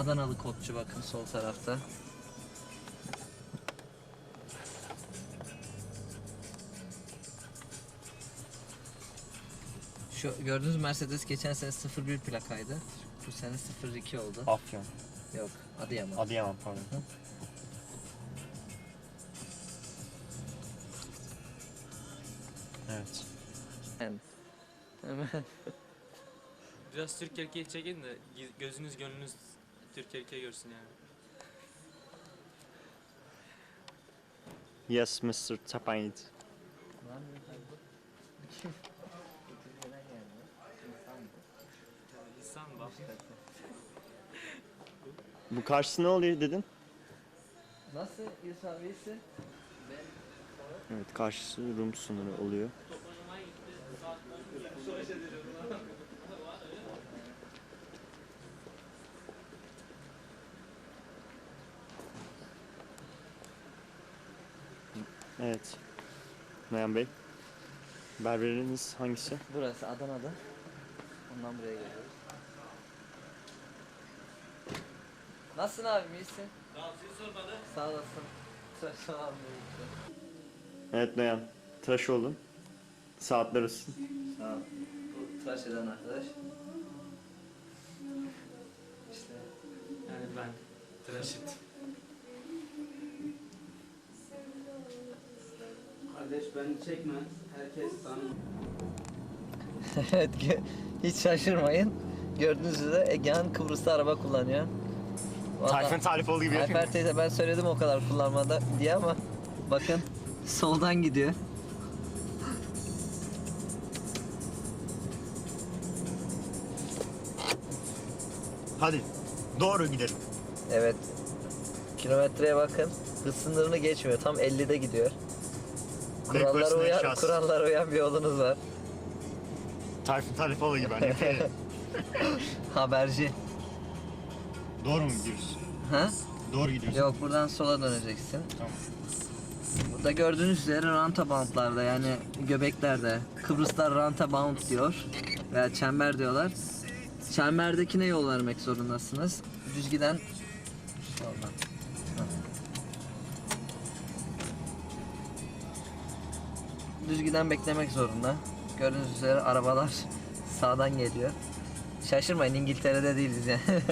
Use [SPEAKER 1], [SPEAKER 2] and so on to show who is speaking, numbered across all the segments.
[SPEAKER 1] Adanalı kodçu bakın sol tarafta. Şu gördüğünüz Mercedes geçen sene 01 plakaydı. Bu sene 02 oldu.
[SPEAKER 2] Afyon.
[SPEAKER 1] Yok, Adıyaman.
[SPEAKER 2] Adıyaman pardon. Evet.
[SPEAKER 1] Yani. Hemen.
[SPEAKER 3] Biraz Türk erkeği çekin de gözünüz gönlünüz Türk erkeği görsün yani.
[SPEAKER 2] Yes Mr.
[SPEAKER 3] İnsan bak.
[SPEAKER 2] Bu karşısı ne oluyor dedin?
[SPEAKER 1] Nasıl İrfan iyisin?
[SPEAKER 2] Evet karşısı Rum sınırı oluyor. Evet. Noyan Bey. Berberiniz hangisi?
[SPEAKER 1] Burası Adana'da. Ondan buraya geliyoruz. Nasılsın abim iyisin? Sağ olasın. Tıraş abi.
[SPEAKER 2] Evet Noyan. Tıraş oldun. Saatler olsun.
[SPEAKER 1] Sağ ol. Bu tıraş eden arkadaş. İşte
[SPEAKER 3] Yani ben tıraş ettim.
[SPEAKER 4] Kardeş beni çekme. Herkes tanıyor.
[SPEAKER 1] evet hiç şaşırmayın. Gördüğünüz üzere Egehan Kıbrıs'ta araba kullanıyor.
[SPEAKER 2] Tayfun Tarifoğlu gibi.
[SPEAKER 1] Ayfer teyze ben söyledim o kadar kullanmada diye ama bakın soldan gidiyor.
[SPEAKER 2] Hadi. Doğru gidelim.
[SPEAKER 1] Evet. Kilometreye bakın. Hız sınırını geçmiyor. Tam 50'de gidiyor. Kurallara uyan,
[SPEAKER 2] şahs.
[SPEAKER 1] kurallara uyan bir yolunuz var.
[SPEAKER 2] Tayfun Tarifoğlu gibi. Hani.
[SPEAKER 1] Haberci.
[SPEAKER 2] Doğru mu gidiyoruz?
[SPEAKER 1] Ha?
[SPEAKER 2] Doğru gidiyoruz.
[SPEAKER 1] Yok buradan sola döneceksin.
[SPEAKER 2] Tamam.
[SPEAKER 1] Burada gördüğünüz üzere rantaboundlarda yani göbeklerde Kıbrıslar rantabound diyor veya çember diyorlar. Çemberdekine yol vermek zorundasınız. Düz giden soldan. Düz giden beklemek zorunda. Gördüğünüz üzere arabalar sağdan geliyor. Şaşırmayın İngiltere'de değiliz yani.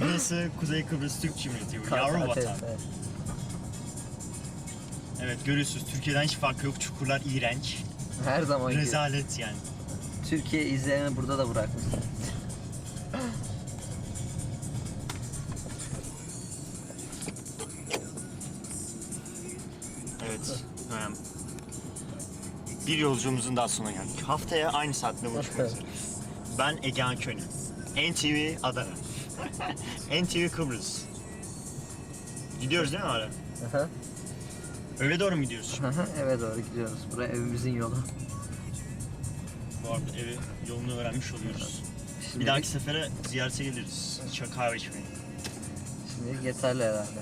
[SPEAKER 2] Burası Kuzey Kıbrıs Türk Cumhuriyeti. Yavru vatan.
[SPEAKER 1] evet.
[SPEAKER 2] Evet görüyorsunuz Türkiye'den hiç farkı yok. Çukurlar iğrenç.
[SPEAKER 1] Her zaman gibi.
[SPEAKER 2] Rezalet yani.
[SPEAKER 1] Türkiye izlerini burada da bırakmış.
[SPEAKER 2] Bir yolculuğumuzun daha sonuna geldik. Haftaya aynı saatte buluşmak üzere. Ben Egehan Köne. NTV Adana. NTV Kıbrıs. Gidiyoruz değil mi hala?
[SPEAKER 1] Aha.
[SPEAKER 2] Öyle doğru mu gidiyoruz şimdi?
[SPEAKER 1] Aha, Eve doğru gidiyoruz. Buraya evimizin yolu.
[SPEAKER 2] Bu arada evi yolunu öğrenmiş oluyoruz.
[SPEAKER 1] Şimdi,
[SPEAKER 2] Bir dahaki sefere ziyarete geliriz. Çay kahve içmeye.
[SPEAKER 1] Şimdi yeterli herhalde.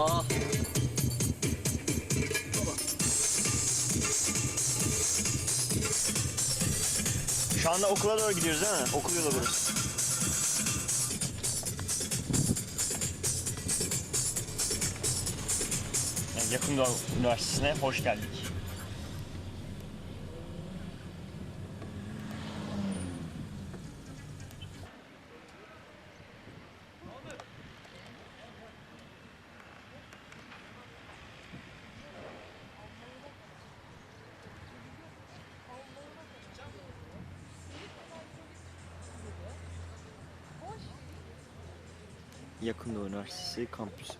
[SPEAKER 1] Ah.
[SPEAKER 2] Şu anda okula doğru gidiyoruz değil mi? Okul yolu burası. Yani Yakın Doğu Üniversitesi'ne hoş geldik. Yakın Doğu Üniversitesi kampüsü.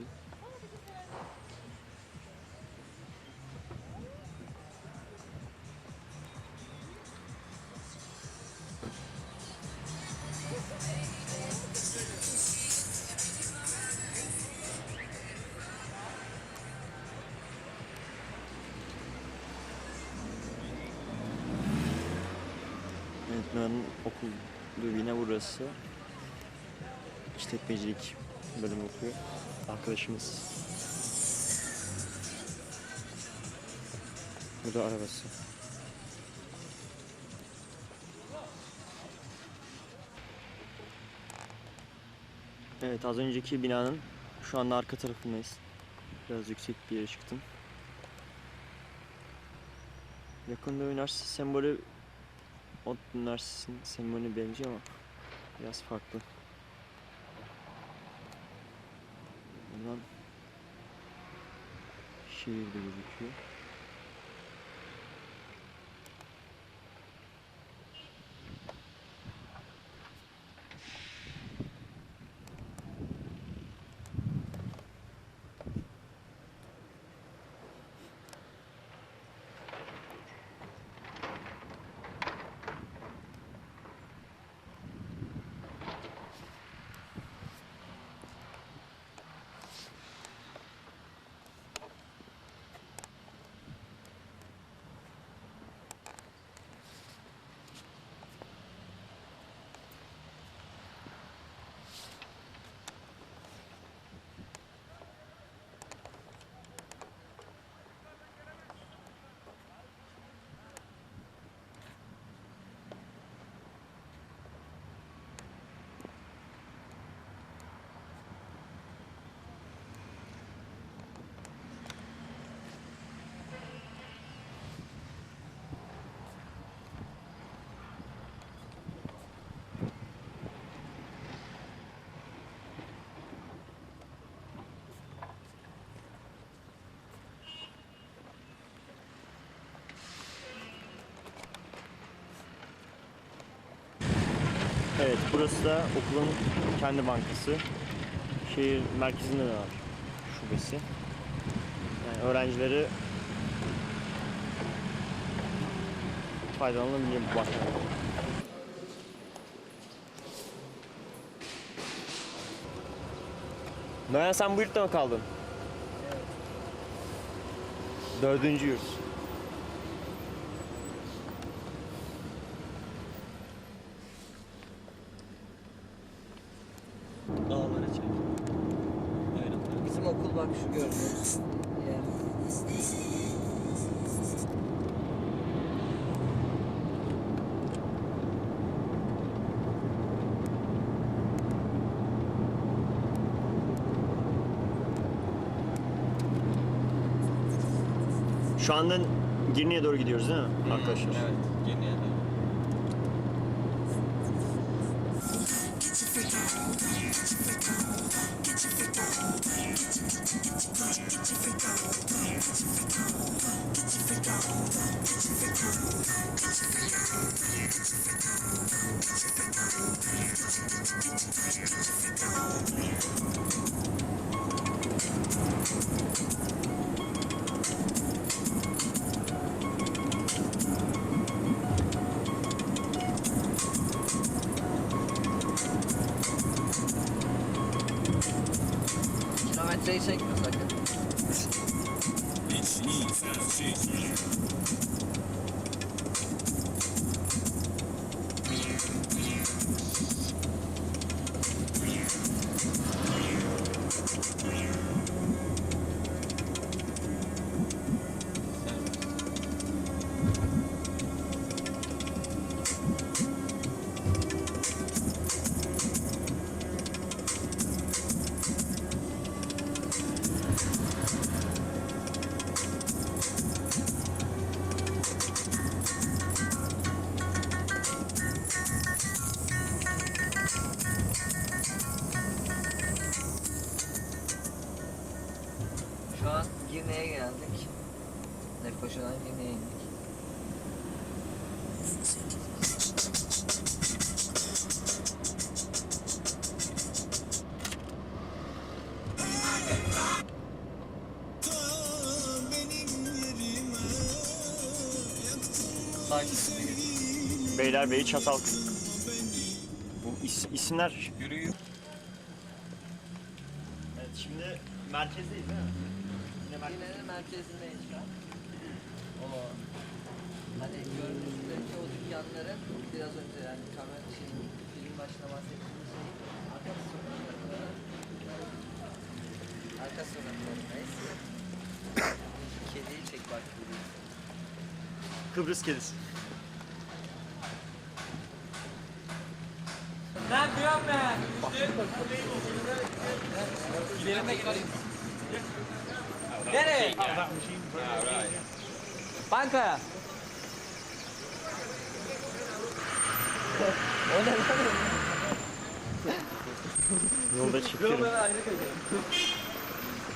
[SPEAKER 2] Noyan'ın okulu yine burası. işletmecilik bölümü okuyor. Arkadaşımız. Bu da arabası. Evet az önceki binanın şu anda arka tarafındayız. Biraz yüksek bir yere çıktım. Yakında üniversite sembolü o üniversitenin sembolüne benziyor ama biraz farklı. Buradan şehir de gözüküyor. Evet, burası da okulun kendi bankası. Şehir merkezinde de var şubesi. Yani öğrencileri faydalanabiliyor bu bankadan. Noyan sen bu yurtta mı kaldın? Dördüncü yurt.
[SPEAKER 3] Dağlara çek. Aynen.
[SPEAKER 1] Bizim okul bak şu gördüğünüz yer.
[SPEAKER 2] Şu anda Girne'ye doğru gidiyoruz değil mi arkadaşlar?
[SPEAKER 3] Evet. Geriye doğru.
[SPEAKER 1] Kilometreyi ちょっと待って。Şu Lefkoşa'dan Girne'ye indik. Sakin.
[SPEAKER 2] Beylerbeyi Çatal. Bu is- isimler
[SPEAKER 3] Yürüyüp
[SPEAKER 2] Evet şimdi merkezdeyiz değil mi? Yine merkez.
[SPEAKER 1] Girne'nin merkezindeyiz şu an. O hani gördüğünüzdeki o dükkanların biraz önce yani kamera şey film başına bahsettiğimiz şeyin arka Arka sokaklarındayız. Kediyi çek bak.
[SPEAKER 2] Kıbrıs kedisi.
[SPEAKER 3] Ben diyorum ben. Gidelim de gidelim. Nereye? Bankaya.
[SPEAKER 1] O ne lan?
[SPEAKER 2] Yolda çekiyorum.
[SPEAKER 3] ayrı koyacağım.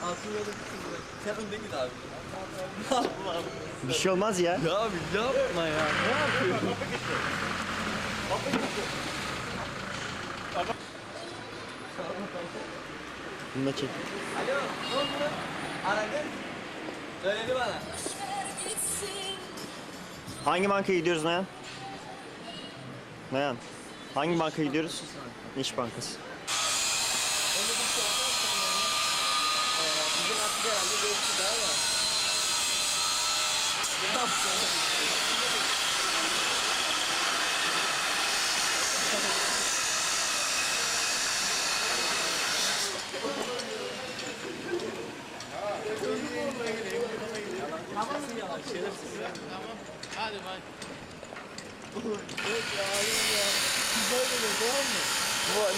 [SPEAKER 3] Altın yolu Sen önde git abi.
[SPEAKER 2] Bir şey olmaz ya.
[SPEAKER 3] Ya abi yapma ya. Ne yapıyorsun?
[SPEAKER 2] Bunu da çek.
[SPEAKER 3] Alo, ne oldu? Aradın. Söyledi bana.
[SPEAKER 2] Hangi bankaya gidiyoruz Nayan? Nayan. Hangi bankaya gidiyoruz? İş Bankası.
[SPEAKER 1] Bizim herhalde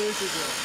[SPEAKER 1] geçti daha ya.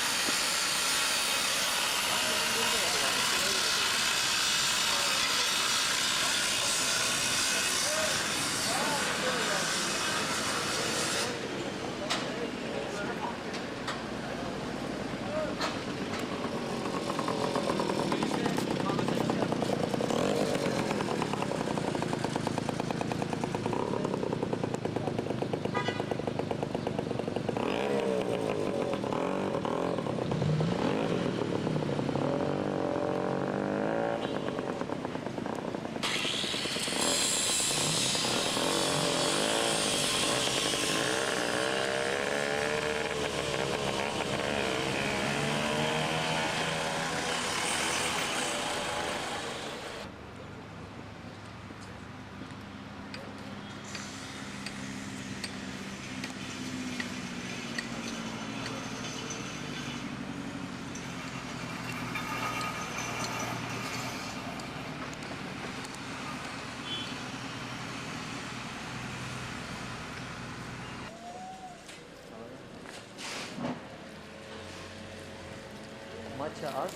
[SPEAKER 1] Maça az,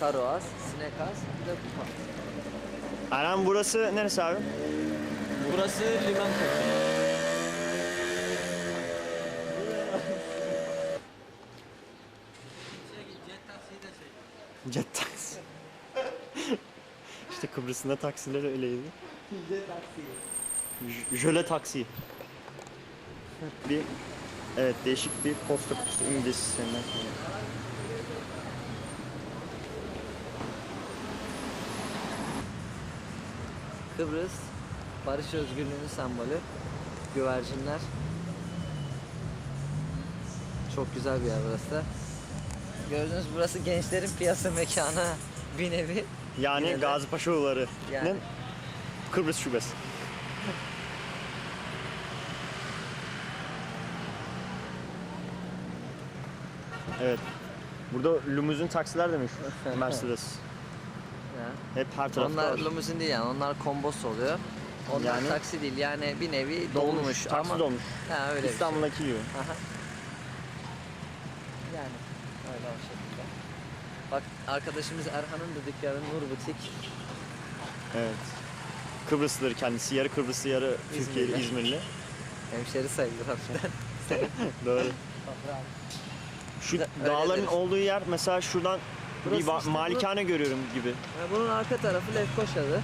[SPEAKER 1] karo az, sinek az, bir de kupa.
[SPEAKER 2] Erhan burası neresi abi?
[SPEAKER 3] Burası liman köyü.
[SPEAKER 2] Jet taksi. işte Kıbrıs'ın da taksileri öyleydi. J- Jöle taksi. bir evet değişik bir posta kutusu İngiliz
[SPEAKER 1] Kıbrıs, barış özgürlüğünün sembolü. Güvercinler. Çok güzel bir yer burası da. Gördüğünüz burası gençlerin piyasa mekanı bir nevi.
[SPEAKER 2] Yani
[SPEAKER 1] Yine de-
[SPEAKER 2] Gazi Paşaoğulları'nın
[SPEAKER 1] Yani.
[SPEAKER 2] Kıbrıs şubesi. Evet. Burada limuzin taksiler de meşhur. Mercedes. Hep her tarafta
[SPEAKER 1] Onlar
[SPEAKER 2] var.
[SPEAKER 1] limuzin değil yani onlar kombos oluyor. Onlar
[SPEAKER 2] Yani-
[SPEAKER 1] taksi değil yani bir nevi
[SPEAKER 2] Dolmuş, taksi
[SPEAKER 1] ama
[SPEAKER 2] dolmuş.
[SPEAKER 1] ha öyle bir şey.
[SPEAKER 2] İstanbul'daki gibi.
[SPEAKER 1] Aha. Yani öyle o şekilde. Bak arkadaşımız Erhan'ın da dükkanı Nur Butik.
[SPEAKER 2] Evet. Kıbrıslıdır kendisi. Yarı Kıbrıslı, yarı Türkiye'li,
[SPEAKER 1] İzmirli.
[SPEAKER 2] İzmirli.
[SPEAKER 1] Hemşeri sayılır hafiften.
[SPEAKER 2] Doğru. Şu
[SPEAKER 1] Öyle
[SPEAKER 2] dağların
[SPEAKER 1] deriz.
[SPEAKER 2] olduğu yer mesela şuradan
[SPEAKER 1] Burası
[SPEAKER 2] bir
[SPEAKER 1] işte
[SPEAKER 2] malikane görüyorum gibi.
[SPEAKER 1] Bunun arka tarafı Lefkoşa'dı.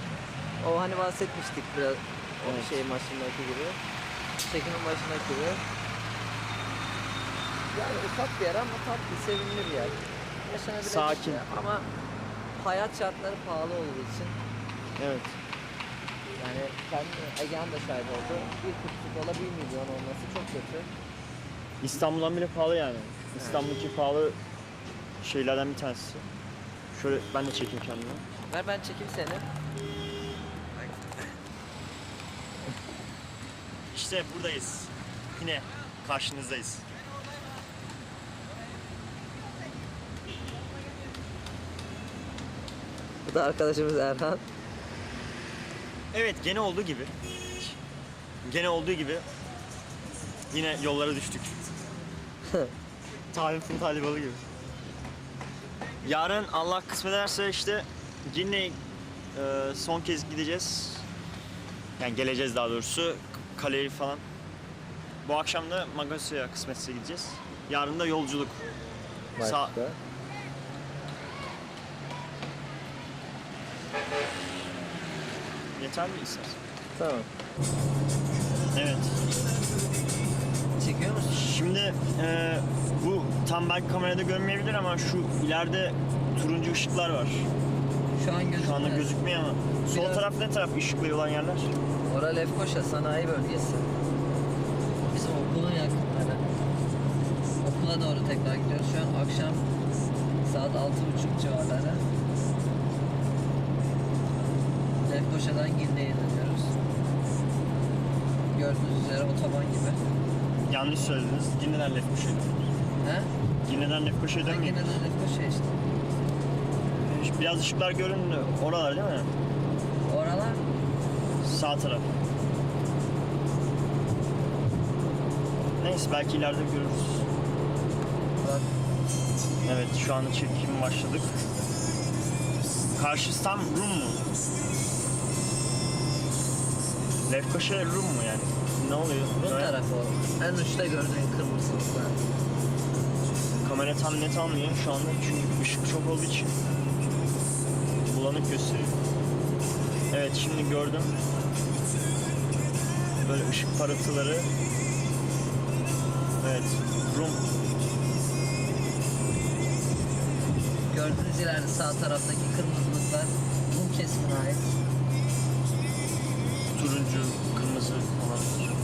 [SPEAKER 1] O hani bahsetmiştik biraz o
[SPEAKER 2] Evet.
[SPEAKER 1] şey başındaki gibi. Çekimin başındaki gibi. Yani ufak bir yer ama tatlı, sevimli bir yer. Yaşanabilecek
[SPEAKER 2] Sakin.
[SPEAKER 1] yer. Ama hayat şartları pahalı olduğu için
[SPEAKER 2] Evet.
[SPEAKER 1] yani kendi Ege'nin de şahit oldu. Bir kutu kola bir milyon olması çok kötü.
[SPEAKER 2] İstanbul'dan bile pahalı yani. İstanbul'daki pahalı şeylerden bir tanesi. Şöyle ben de çekeyim kendimi.
[SPEAKER 1] Ver ben çekeyim seni.
[SPEAKER 2] İşte buradayız. Yine karşınızdayız.
[SPEAKER 1] Bu da arkadaşımız Erhan.
[SPEAKER 2] Evet gene olduğu gibi. Gene olduğu gibi. Yine yollara düştük. Tarifin talibalı gibi. Yarın Allah kısmet ederse işte yine e, son kez gideceğiz. Yani geleceğiz daha doğrusu. Kaleyi falan. Bu akşam da Magasya'ya kısmetse gideceğiz. Yarın da yolculuk.
[SPEAKER 1] Başka.
[SPEAKER 2] yeter mi istersen?
[SPEAKER 1] Tamam.
[SPEAKER 2] Evet.
[SPEAKER 1] Çekiyor musun?
[SPEAKER 2] Şimdi e, bu tam belki kamerada görmeyebilir ama şu ileride turuncu ışıklar var.
[SPEAKER 1] Şu an gözükmüyor.
[SPEAKER 2] Şu anda gözükmüyor ama. Sol
[SPEAKER 1] Biraz-
[SPEAKER 2] taraf ne taraf ışıklı olan yerler?
[SPEAKER 1] Ora Lefkoşa sanayi bölgesi. Bizim okulun yakınları. Okula doğru tekrar gidiyoruz. Şu an akşam saat altı buçuk civarları. Lefkoşa'dan dönüyoruz. Gördüğünüz üzere otoban gibi.
[SPEAKER 2] Yanlış söylediniz. Cinne'den Lefkoşa'ya dönüyoruz.
[SPEAKER 1] He?
[SPEAKER 2] Cinne'den Lefkoşa'ya
[SPEAKER 1] Ben
[SPEAKER 2] dönmüyoruz.
[SPEAKER 1] Girne'den Lefkoşa işte.
[SPEAKER 2] Biraz ışıklar göründü. Oralar değil mi?
[SPEAKER 1] Oralar
[SPEAKER 2] Sağ taraf. Neyse belki ileride görürüz.
[SPEAKER 1] bak
[SPEAKER 2] Evet şu anda çekim başladık. Karşısı tam Rum mu? Lefkoşa Rum mu yani? Ne oluyor?
[SPEAKER 1] bu
[SPEAKER 2] Böyle
[SPEAKER 1] tarafı o. En uçta gördüğün kırmızılıklar.
[SPEAKER 2] Kamera tam net almıyor şu anda çünkü ışık çok olduğu için bulanık gösteriyor. Evet şimdi gördüm. Böyle ışık parıltıları. Evet, Rum.
[SPEAKER 1] Gördüğünüz ileride sağ taraftaki kırmızılıklar Rum kesimine ait turuncu, kırmızı olabilir.